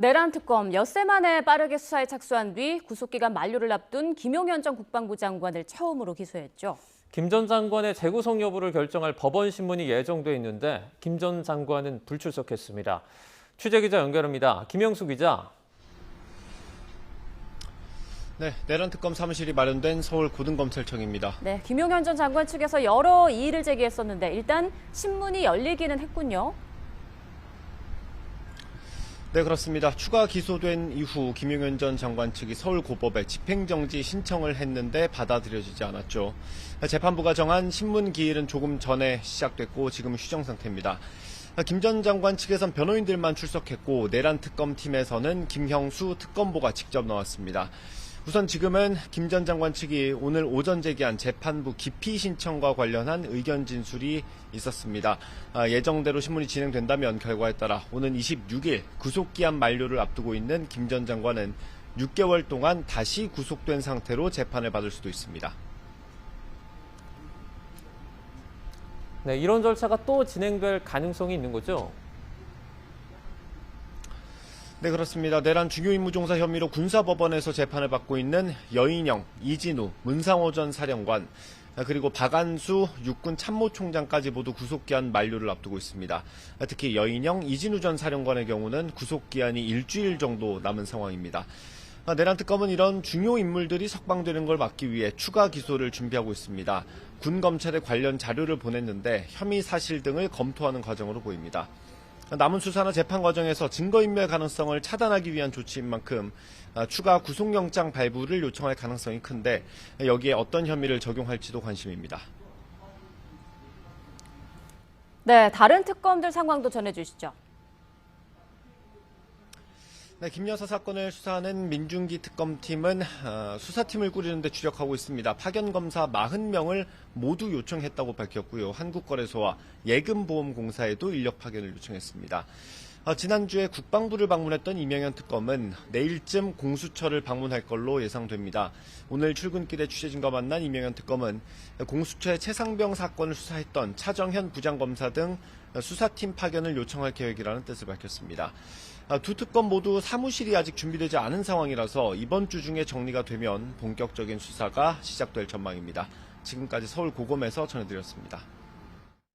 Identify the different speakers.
Speaker 1: 내란 특검 엿새 만에 빠르게 수사에 착수한 뒤 구속기간 만료를 앞둔 김용현 전 국방부 장관을 처음으로 기소했죠.
Speaker 2: 김 전 장관의 재구속 여부를 결정할 법원 신문이 예정돼 있는데 김 전 장관은 불출석했습니다. 취재 기자 연결합니다. 김영수 기자.
Speaker 3: 네, 내란 특검 사무실이 마련된 서울 고등검찰청입니다.
Speaker 1: 네, 김용현 전 장관 측에서 여러 이의를 제기했었는데 일단 신문이 열리기는 했군요.
Speaker 3: 네, 그렇습니다. 추가 기소된 이후 김용현 전 장관 측이 서울 고법에 집행정지 신청을 했는데 받아들여지지 않았죠. 재판부가 정한 신문 기일은 조금 전에 시작됐고 지금 휴정 상태입니다. 김 전 장관 측에선 변호인들만 출석했고 내란 특검 팀에서는 김형수 특검보가 직접 나왔습니다. 우선 지금은 김 전 장관 측이 오늘 오전 제기한 재판부 기피 신청과 관련한 의견 진술이 있었습니다. 아, 예정대로 신문이 진행된다면 결과에 따라 오는 26일 구속기한 만료를 앞두고 있는 김 전 장관은 6개월 동안 다시 구속된 상태로 재판을 받을 수도 있습니다.
Speaker 2: 네, 이런 절차가 또 진행될 가능성이 있는 거죠?
Speaker 3: 네, 그렇습니다. 내란 중요임무종사 혐의로 군사법원에서 재판을 받고 있는 여인영, 이진우, 문상호 전 사령관, 그리고 박안수 육군 참모총장까지 모두 구속기한 만료를 앞두고 있습니다. 특히 여인영, 이진우 전 사령관의 경우는 구속기한이 일주일 정도 남은 상황입니다. 내란 특검은 이런 중요 인물들이 석방되는 걸 막기 위해 추가 기소를 준비하고 있습니다. 군 검찰에 관련 자료를 보냈는데 혐의 사실 등을 검토하는 과정으로 보입니다. 남은 수사나 재판 과정에서 증거인멸 가능성을 차단하기 위한 조치인 만큼 아, 추가 구속영장 발부를 요청할 가능성이 큰데 여기에 어떤 혐의를 적용할지도 관심입니다.
Speaker 1: 네, 다른 특검들 상황도 전해주시죠.
Speaker 3: 네, 김여사 사건을 수사하는 민중기 특검팀은 어, 수사팀을 꾸리는 데 주력하고 있습니다. 파견 검사 40명을 모두 요청했다고 밝혔고요. 한국거래소와 예금보험공사에도 인력 파견을 요청했습니다. 어, 지난주에 국방부를 방문했던 이명현 특검은 내일쯤 공수처를 방문할 걸로 예상됩니다. 오늘 출근길에 취재진과 만난 이명현 특검은 공수처의 최상병 사건을 수사했던 차정현 부장검사 등 수사팀 파견을 요청할 계획이라는 뜻을 밝혔습니다. 아, 두 특검 모두 사무실이 아직 준비되지 않은 상황이라서 이번 주 중에 정리가 되면 본격적인 수사가 시작될 전망입니다. 지금까지 서울 고검에서 전해드렸습니다.